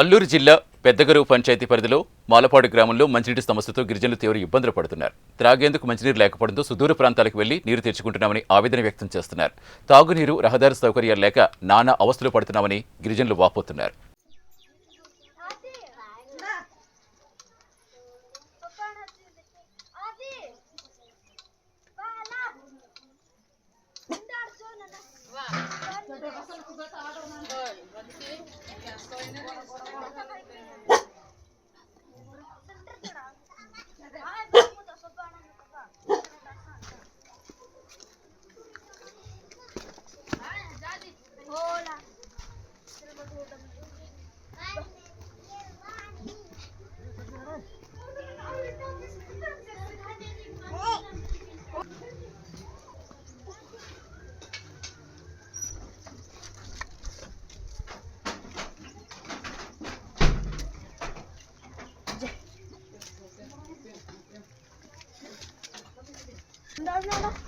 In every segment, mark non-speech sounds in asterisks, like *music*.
అల్లూరు జిల్లా పెద్దగరువు పంచాయతీ పరిధిలో మాలపాడు గ్రామంలో మంచినీటి సమస్యతో గిరిజనులు తీవ్ర ఇబ్బందులు పడుతున్నారు. త్రాగేందుకు మంచినీరు లేకపోవడంతో సుదూర ప్రాంతాలకు వెళ్ళి నీరు తెచ్చుకుంటున్నామని ఆవేదన వ్యక్తం చేస్తున్నారు. తాగునీరు రహదారి సౌకర్యాలు లేక నానా అవస్థలు పడుతున్నామని గిరిజనులు వాపోతున్నారు. Tas 等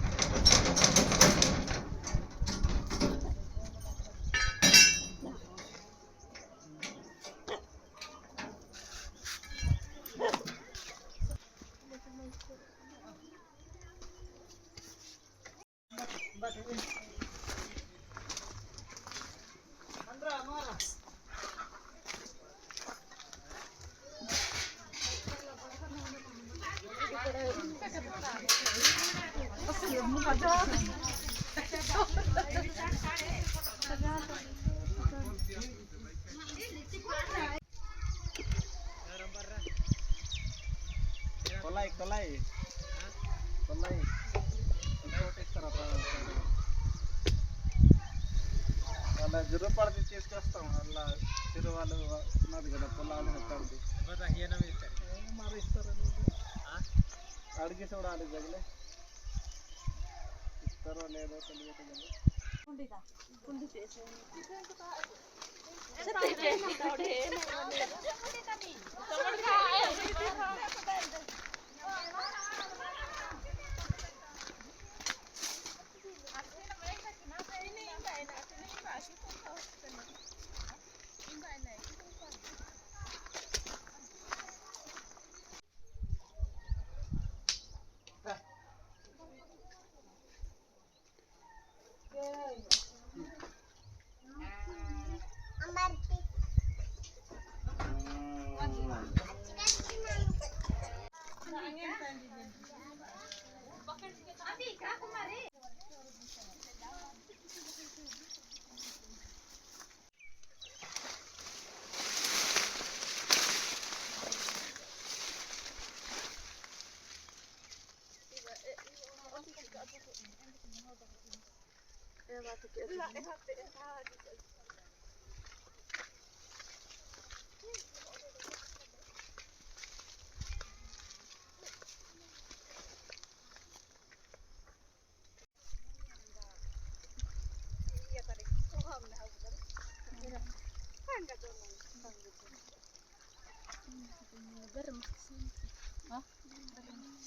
కొల్లాయి కొల్లాయి ఇంకోటిస్తారా వాళ్ళ జుర్రు పడితే తీసుకొస్తాం వాళ్ళ చిరు వాళ్ళు ఉన్నది కదా పొలాలు పడితే మరి ఇస్తారు అడిగి చూడాలి జగలే ఇస్తారో లేదో తెలియదు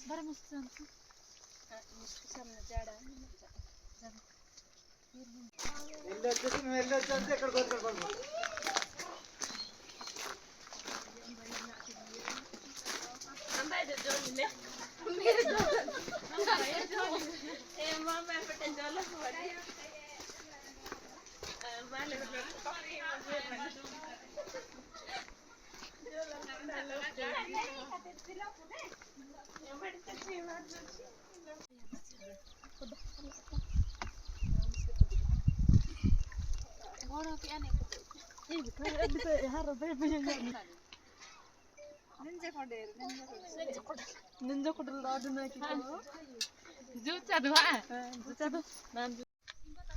برمستانسو مستسام نجارة زبط Куда?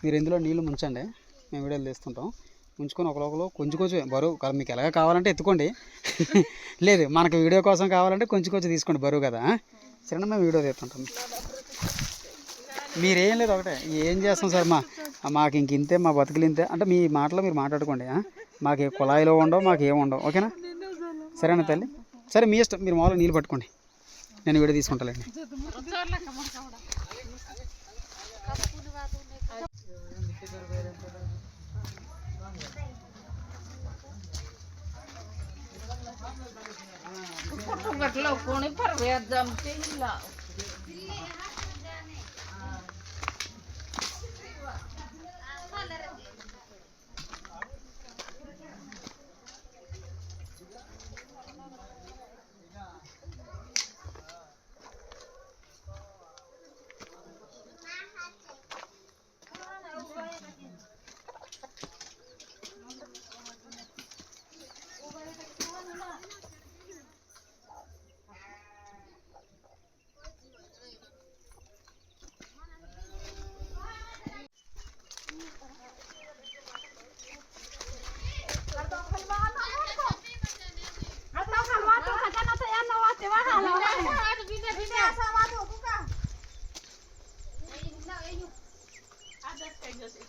మీరు ఇందులో నీళ్ళు ముంచండి. మేము వీడియోలు తీస్తుంటాం. ఉంచుకొని ఒకరొకరు కొంచెం కొంచెం బరువు కదా మీకు ఎలాగ కావాలంటే ఎత్తుకోండి. *laughs* లేదు మనకు వీడియో కోసం కావాలంటే కొంచెం కొంచెం తీసుకోండి బరువు కదా. చిన్న మేము వీడియో తీస్తుంటాం. మీరేం లేదు ఒకటే. ఏం చేస్తాం సార్ మా మాకు ఇంక ఇంతే మా బతుకులు ఇంతే. అంటే మీ మాటలో మీరు మాట్లాడుకోండి మాకు ఏ కుళాయిలో ఉండవు మాకు ఏముండవు ఉండవు. ఓకేనా? సరేనా తల్లి? సరే మీ ఇష్టం. మీరు మామూలుగా నీళ్ళు పట్టుకోండి. నేను వీడియో తీసుకుంటానండి పుట్టుగట్లో కొని పరవేద్దాం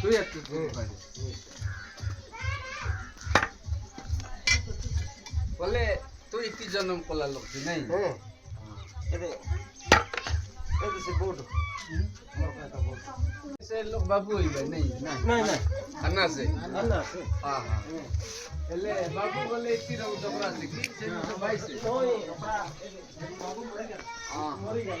তুই একটু বলে তুই কি জন্ম কলা লোক নাই? হ্যাঁ। লোক বাবু হইবে নাই? নাই। নাই খানা আছে? খানা আছে। হ্যাঁ হ্যাঁ। এলে বাবু বলে কি রকম জবরা আছে? কি? সে তো বাইছে ওই বাবু মরে গেল। মরে গেল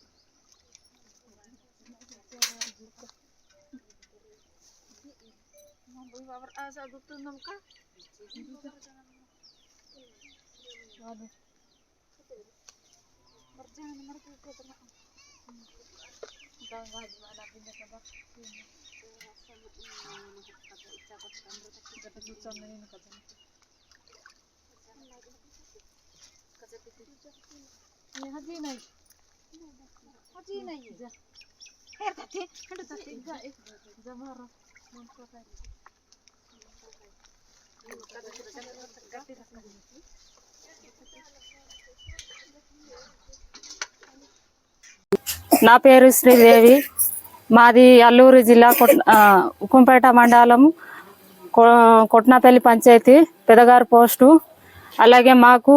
Asa dito nam ka? Ano? Marjan, marjan ko tama. Ang gawad mo anak din ka ba? Haji nai. Haji nai. నా పేరు శ్రీదేవి. మాది అల్లూరు జిల్లా కొట్ ఉక్కుంపేట మండలం కొ- కొట్నాపల్లి పంచాయతీ పెదగారు పోస్టు. అలాగే మాకు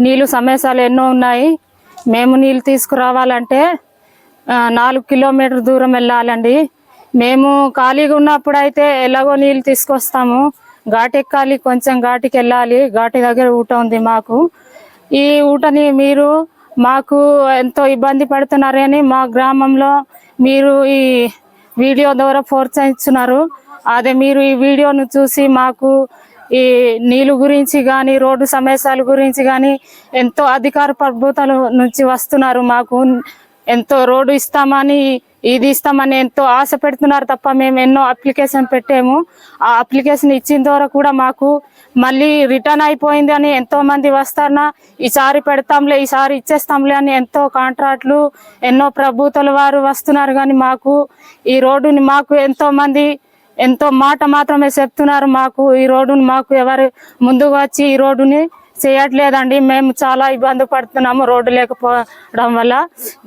నీళ్ళు సమస్యలు ఎన్నో ఉన్నాయి. మేము నీళ్ళు తీసుకురావాలంటే నాలుగు కిలోమీటర్ దూరం వెళ్ళాలండి. మేము ఖాళీగా ఉన్నప్పుడు అయితే ఎలాగో నీళ్ళు తీసుకొస్తాము. ఘాటు ఎక్కాలి కొంచెం ఘాటికి వెళ్ళాలి. ఘాటి దగ్గర ఊట ఉంది మాకు. ఈ ఊటని మీరు మాకు ఎంతో ఇబ్బంది పడుతున్నారని మా గ్రామంలో మీరు ఈ వీడియో ద్వారా ప్రోత్సహిస్తున్నారు. అదే మీరు ఈ వీడియోను చూసి మాకు ఈ నీళ్ళు గురించి కానీ రోడ్డు సమస్యల గురించి కానీ ఎంతో అధికార ప్రభుత్వాల నుంచి వస్తున్నారు మాకు. ఎంతో రోడ్డు ఇస్తామని ఇది ఇస్తామని ఎంతో ఆశ పెడుతున్నారు తప్ప మేము ఎన్నో అప్లికేషన్ పెట్టాము. ఆ అప్లికేషన్ ఇచ్చిన ద్వారా కూడా మాకు మళ్ళీ రిటర్న్ అయిపోయింది అని ఎంతో మంది వస్తారనా ఈసారి పెడతాంలే ఈసారి ఇచ్చేస్తాంలే అని ఎంతో కాంట్రాక్ట్లు ఎన్నో ప్రభుత్వాల వారు వస్తున్నారు కానీ మాకు ఈ రోడ్డుని మాకు ఎంతో మంది ఎంతో మాట మాత్రమే చెప్తున్నారు మాకు ఈ రోడ్డుని మాకు ఎవరు ముందుకు వచ్చి ఈ రోడ్డుని చేయట్లేదండి. మేము చాలా ఇబ్బంది పడుతున్నాము రోడ్డు లేకపోవడం వల్ల.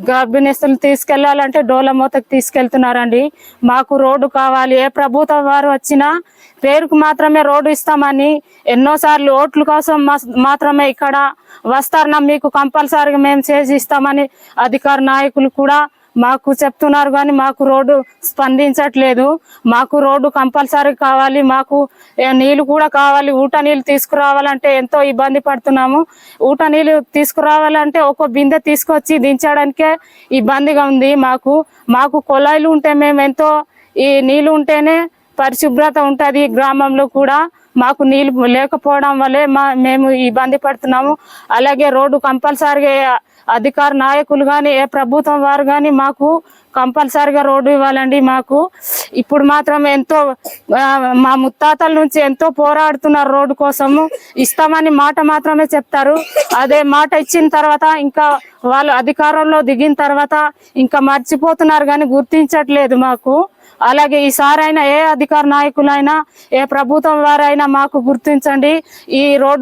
గర్భిణీస్తులు తీసుకెళ్ళాలంటే డోల మూతకు తీసుకెళ్తున్నారండి. మాకు రోడ్డు కావాలి. ఏ ప్రభుత్వం వారు వచ్చినా పేరుకు మాత్రమే రోడ్డు ఇస్తామని ఎన్నోసార్లు ఓట్ల కోసం మాత్రమే ఇక్కడ వస్తారన్నా మీకు కంపల్సరీగా మేము చేసి ఇస్తామని అధికార నాయకులు కూడా మాకు చెప్తున్నారు కానీ మాకు రోడ్డు స్పందించట్లేదు. మాకు రోడ్డు కంపల్సరీ కావాలి. మాకు నీళ్ళు నీళ్ళు కూడా కావాలి. ఊట నీళ్ళు తీసుకురావాలంటే ఎంతో ఇబ్బంది పడుతున్నాము. ఊట నీళ్ళు తీసుకురావాలంటే ఒక బిందె తీసుకొచ్చి దించడానికే ఇబ్బందిగా ఉంది మాకు. మాకు కొలాయిలు ఉంటే మేము ఎంతో ఈ నీళ్ళు ఉంటేనే పరిశుభ్రత ఉంటుంది గ్రామంలో కూడా. మాకు నీళ్ళు లేకపోవడం వల్లే మా మేము ఇబ్బంది పడుతున్నాము. అలాగే రోడ్డు కంపల్సరీగా అధికార నాయకులు కానీ ఏ ప్రభుత్వం వారు కానీ మాకు కంపల్సరిగా రోడ్డు ఇవ్వాలండి మాకు. ఇప్పుడు మాత్రం ఎంతో మా ముత్తాతల నుంచి ఎంతో పోరాడుతున్నారు రోడ్డు కోసము. ఇస్తామని మాట మాత్రమే చెప్తారు. అదే మాట ఇచ్చిన తర్వాత ఇంకా వాళ్ళు అధికారంలో దిగిన తర్వాత ఇంకా మర్చిపోతున్నారు కానీ గుర్తించట్లేదు మాకు. అలాగే ఈసారైనా ఏ అధికార నాయకులైనా ఏ ప్రభుత్వం వారైనా మాకు గుర్తించండి. ఈ రోడ్డు